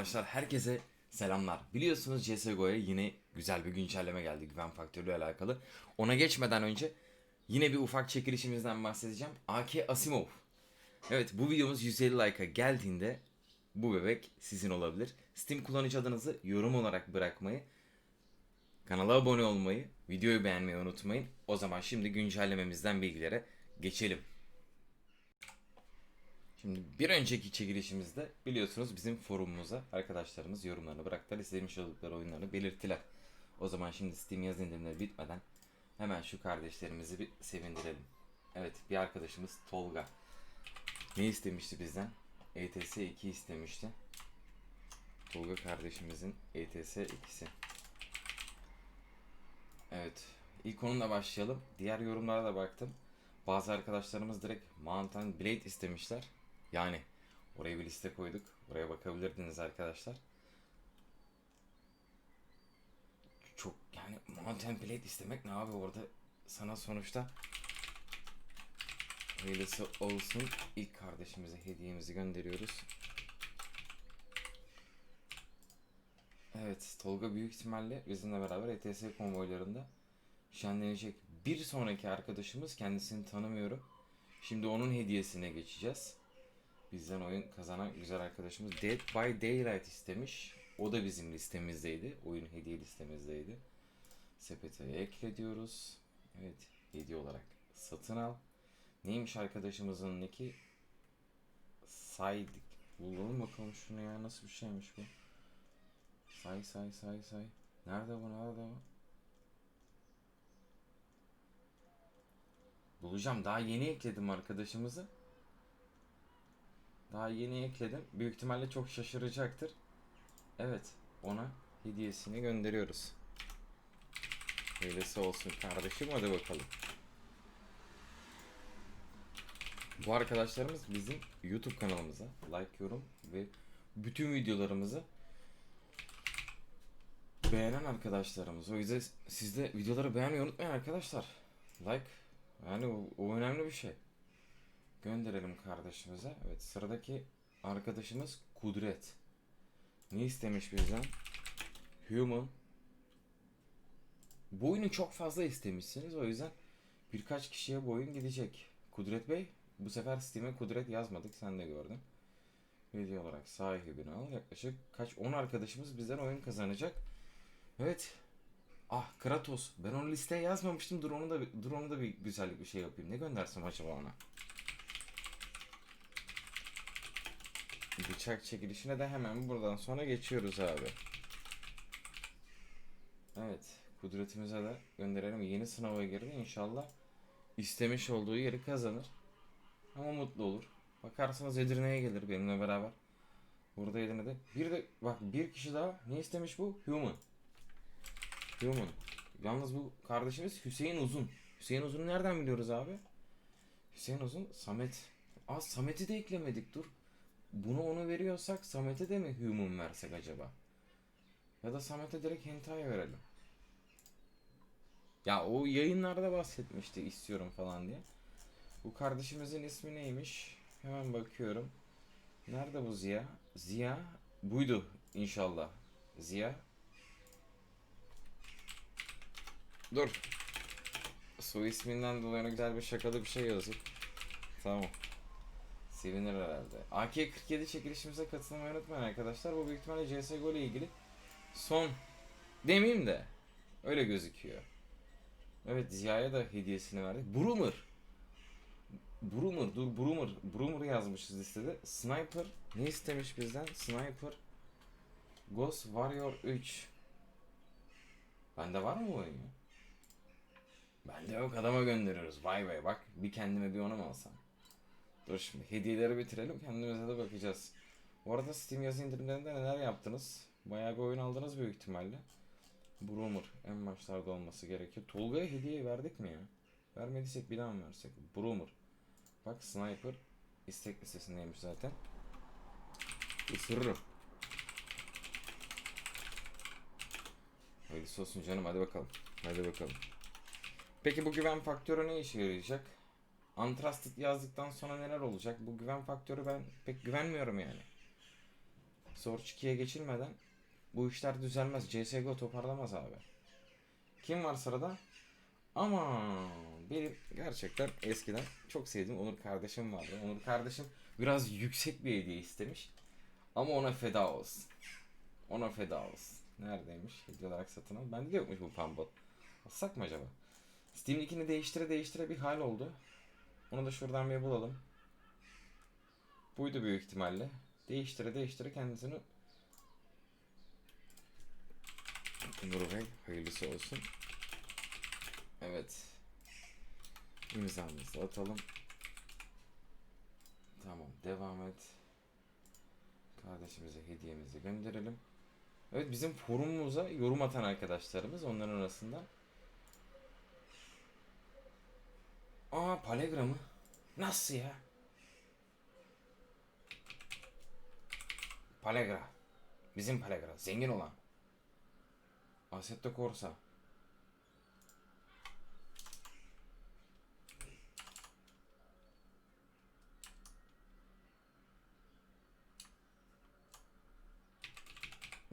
Arkadaşlar herkese selamlar. Biliyorsunuz CSGO'ya yine güzel bir güncelleme geldi güven faktörüyle alakalı. Ona geçmeden önce yine bir ufak çekilişimizden bahsedeceğim. AK Asimov. Evet bu videomuz 150 like'a geldiğinde bu bebek sizin olabilir. Steam kullanıcı adınızı yorum olarak bırakmayı, kanala abone olmayı, videoyu beğenmeyi unutmayın. O zaman şimdi güncellememizden bilgilere geçelim. Şimdi bir önceki çekilişimizde biliyorsunuz bizim forumumuza arkadaşlarımız yorumlarını bıraktılar. İstemiş oldukları oyunlarını belirttiler. O zaman şimdi Steam yaz indirimleri bitmeden hemen şu kardeşlerimizi bir sevindirelim. Evet bir arkadaşımız Tolga. Ne istemişti bizden? ETS 2 istemişti. Tolga kardeşimizin ETS 2'si. Evet. ilk onunla başlayalım. Diğer yorumlara da baktım. Bazı arkadaşlarımız direkt Mountain Blade istemişler. Yani oraya bir liste koyduk. Oraya bakabilirdiniz arkadaşlar. Çok yani Mountain Blade istemek ne abi orada sana sonuçta Hayırlısı olsun. İlk kardeşimize hediyemizi gönderiyoruz. Evet, Tolga büyük ihtimalle bizimle beraber ETS konvoylarında şenlenecek. Bir sonraki arkadaşımız kendisini tanımıyorum. Şimdi onun hediyesine geçeceğiz. Bizden oyun kazanan güzel arkadaşımız Dead by Daylight istemiş. O da bizim listemizdeydi. Oyun hediye listemizdeydi. Sepete ekle diyoruz. Evet, hediye olarak satın al. Neymiş arkadaşımızın nicki? Saydık. Bulalım bakalım şunu ya nasıl bir şeymiş bu. Say say say say. Nerede bu nerede bu? Bulacağım. Daha yeni ekledim arkadaşımızı. Daha yeni ekledim. Büyük ihtimalle çok şaşıracaktır. Evet. Ona hediyesini gönderiyoruz. Öylesi olsun kardeşim. Hadi bakalım. Bu arkadaşlarımız bizim YouTube kanalımıza like, yorum ve bütün videolarımızı beğenen arkadaşlarımız. O yüzden siz de videoları beğenmeyi unutmayın arkadaşlar. Like yani o, o önemli bir şey. Gönderelim kardeşimize. Evet sıradaki arkadaşımız Kudret. Ne istemiş bizden? Human. Bu oyunu çok fazla istemişsiniz. O yüzden birkaç kişiye bu oyun gidecek. Kudret Bey bu sefer Steam'e Kudret yazmadık. Sen de gördün. Hediye olarak sahibini al. Yaklaşık kaç 10 arkadaşımız bizden oyun kazanacak. Evet. Ah Kratos. Ben onu listeye yazmamıştım. Dur onu da dur onu da bir güzellik bir şey yapayım. Ne göndersem acaba ona? Bıçak çekilişine de hemen buradan sonra geçiyoruz abi. Evet. Kudretimize de gönderelim. Yeni sınava girdi. İnşallah istemiş olduğu yeri kazanır. Ama mutlu olur. Bakarsanız Edirne'ye gelir benimle beraber. Burada Edirne'de. Bir de bak bir kişi daha ne istemiş bu? Human. Human. Yalnız bu kardeşimiz Hüseyin Uzun. Hüseyin Uzun'u nereden biliyoruz abi? Hüseyin Uzun, Samet. Aa Samet'i de eklemedik dur. Bunu onu veriyorsak Samet'e de mi Human versek acaba? Ya da Samet'e direkt hentai verelim. Ya o yayınlarda bahsetmişti istiyorum falan diye. Bu kardeşimizin ismi neymiş? Hemen bakıyorum. Nerede bu Ziya? Ziya buydu inşallah. Ziya. Dur. Soy isminden dolayı ona güzel bir şakalı bir şey yazıp. Tamam. Sevinir herhalde. AK-47 çekilişimize katılmayı unutmayın arkadaşlar. Bu büyük ihtimalle CSGO ile ilgili son demeyeyim de öyle gözüküyor. Evet Ziya'ya da hediyesini verdik. Broomer. Broomer, dur Broomer. Broomer yazmışız listede. Sniper ne istemiş bizden? Sniper Ghost Warrior 3. Bende var mı bu oyun? Bende yok adama gönderiyoruz. Vay vay bak bir kendime bir onu mu alsam? Dur şimdi hediyeleri bitirelim kendimize de bakacağız. Bu arada Steam yaz indirimlerinde neler yaptınız? Bayağı bir oyun aldınız büyük ihtimalle. Broomer en başlarda olması gerekiyor. Tolga'ya hediye verdik mi ya? Vermediysek bir daha mı versek? Broomer. Bak Sniper istek listesindeymiş zaten. Isırırım. Hayırlısı olsun canım hadi bakalım. Hadi bakalım. Peki bu güven faktörü ne işe yarayacak? Untrusted yazdıktan sonra neler olacak? Bu güven faktörü ben pek güvenmiyorum yani. Zorç 2'ye geçilmeden bu işler düzelmez. CSGO toparlamaz abi. Kim var sırada? Ama benim gerçekten eskiden çok sevdiğim Onur kardeşim vardı. Onur kardeşim biraz yüksek bir hediye istemiş. Ama ona feda olsun. Ona feda olsun. Neredeymiş? Hediye olarak satın al. Bende de yokmuş bu pambot. Alsak mı acaba? Steam linkini değiştire değiştire bir hal oldu. Onu da şuradan bir bulalım. Buydu büyük ihtimalle. Değiştire değiştire kendisini Onur Bey hayırlısı olsun. Evet. İmzamızı atalım. Tamam devam et. Kardeşimize hediyemizi gönderelim. Evet bizim forumumuza yorum atan arkadaşlarımız onların arasında. Aa Palegra mı? Nasıl ya? Palegra. Bizim Palegra. Zengin olan. Assetto Corsa.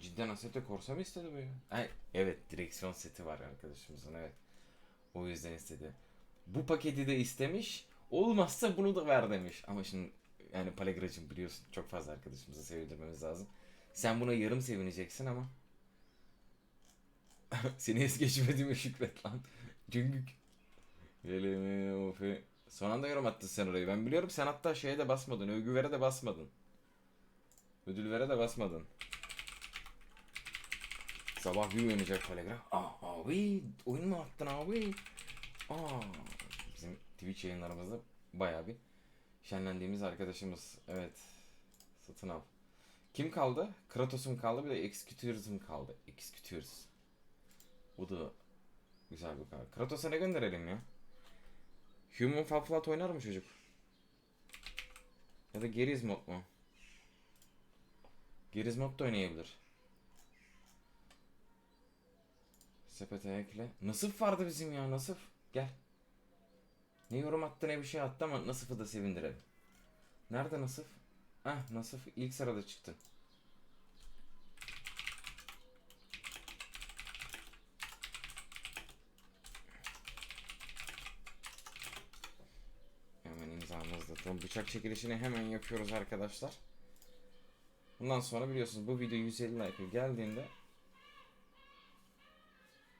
Cidden Assetto Corsa mı istedi bu ya? Ay, evet direksiyon seti var arkadaşımızın evet. O yüzden istedi. Bu paketi de istemiş. Olmazsa bunu da ver demiş. Ama şimdi yani Palegracım biliyorsun çok fazla arkadaşımızı sevindirmemiz lazım. Sen buna yarım sevineceksin ama. Seni es geçmediğime şükret lan. Ofe. Son anda yorum attın sen orayı. Ben biliyorum sen hatta şeye de basmadın. Övgü vere de basmadın. Ödül vere de basmadın. Sabah bir uyanacak Telegram. Aa abi oyun mu attın abi? Aa Twitch yayınlarımızda bayağı bir şenlendiğimiz arkadaşımız. Evet. Satın al. Kim kaldı? Kratos'um kaldı bir de Executors'um kaldı. Executors. Bu da güzel bir kart. Kratos'a ne gönderelim ya? Human Fall Flat oynar mı çocuk? Ya da Geriz mod mu? Geriz mod da oynayabilir. Sepete ekle. Nasıf vardı bizim ya Nasıf. Gel. Ne yorum attı ne bir şey attı ama Nasıf'ı da sevindirelim. Nerede Nasıf? Ah Nasıf ilk sırada çıktı. Hemen imzamızı da. Bıçak çekilişini hemen yapıyoruz arkadaşlar. Bundan sonra biliyorsunuz bu video 150 like geldiğinde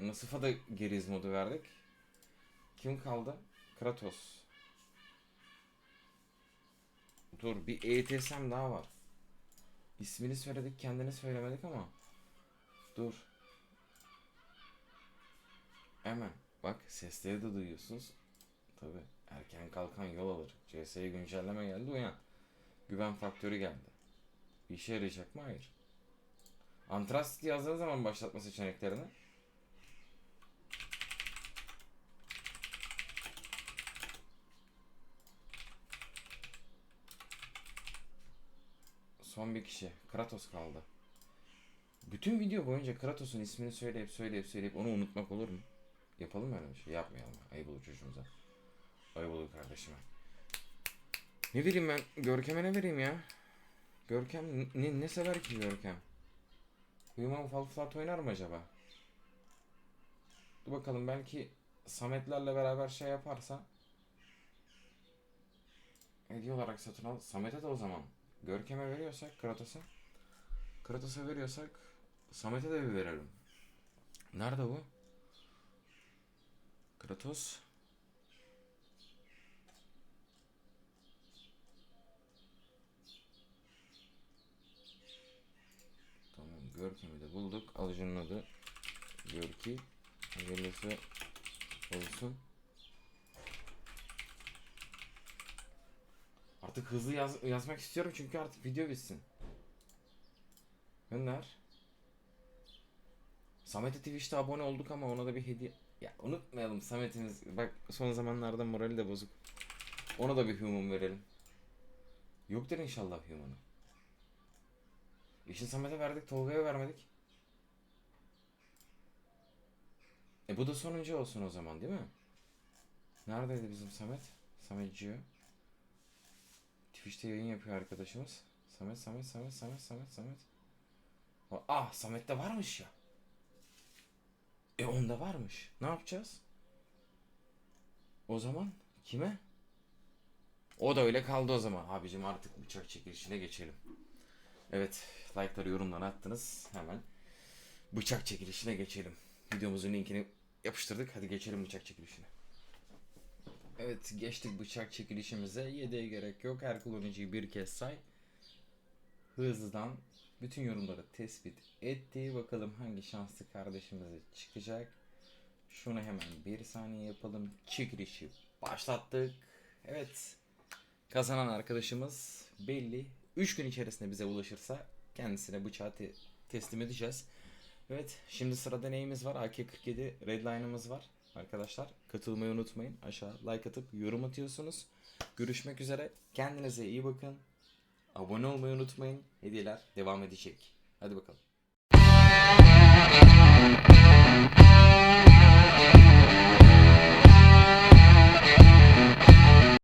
Nasıf'a da geriz modu verdik. Kim kaldı? Kratos. Dur bir ETSM daha var. İsmini söyledik kendini söylemedik ama. Dur. Hemen. Bak sesleri de duyuyorsunuz. Tabi erken kalkan yol alır. CS'ye güncelleme geldi uyan. Güven faktörü geldi. Bir işe yarayacak mı? Hayır. Antracity yazdığınız zaman başlatma seçeneklerini Son bir kişi. Kratos kaldı. Bütün video boyunca Kratos'un ismini söyleyip söyleyip söyleyip onu unutmak olur mu? Yapalım mı öyle bir şey? Yapmayalım. Ayıp olur çocuğumuza. Ayıp olur kardeşime. Ne bileyim ben? Görkem'e ne vereyim ya? Görkem ne, ne sever ki Görkem? Human Fall Flat oynar mı acaba? Dur bakalım belki Sametlerle beraber şey yaparsa hediye olarak satın al. Samet'e de o zaman Görkem'e veriyorsak Kratos'a Kratos'a veriyorsak Samet'e de bir verelim. Nerede bu? Kratos Tamam Görkem'i de bulduk. Alıcının adı Görki. Hayırlısı olsun. Artık hızlı yaz yazmak istiyorum çünkü artık video bitsin. Gönder. Samet'e Twitch'te abone olduk ama ona da bir hediye... Ya unutmayalım Samet'imiz. Bak son zamanlarda morali de bozuk. Ona da bir human verelim. Yoktur inşallah human'ı. İşin Samet'e verdik, Tolga'ya vermedik. E bu da sonuncu olsun o zaman değil mi? Neredeydi bizim Samet? Samet Gio. Twitch'te yayın yapıyor arkadaşımız. Samet, Samet, Samet, Samet, Samet, Samet. Ah Samet'te varmış ya. E onda varmış. Ne yapacağız? O zaman kime? O da öyle kaldı o zaman. Abicim artık bıçak çekilişine geçelim. Evet, like'ları yorumlara attınız. Hemen bıçak çekilişine geçelim. Videomuzun linkini yapıştırdık. Hadi geçelim bıçak çekilişine. Evet, geçtik bıçak çekilişimize. 7'ye gerek yok. Her kullanıcıyı bir kez say. Hızlıdan bütün yorumları tespit etti. Bakalım hangi şanslı kardeşimize çıkacak. Şunu hemen bir saniye yapalım. Çekilişi başlattık. Evet. Kazanan arkadaşımız belli. 3 gün içerisinde bize ulaşırsa kendisine bıçağı te- teslim edeceğiz. Evet. Şimdi sırada neyimiz var? AK-47 Redline'ımız var. Arkadaşlar katılmayı unutmayın. Aşağı like atıp yorum atıyorsunuz. Görüşmek üzere. Kendinize iyi bakın. Abone olmayı unutmayın. Hediyeler devam edecek. Hadi bakalım.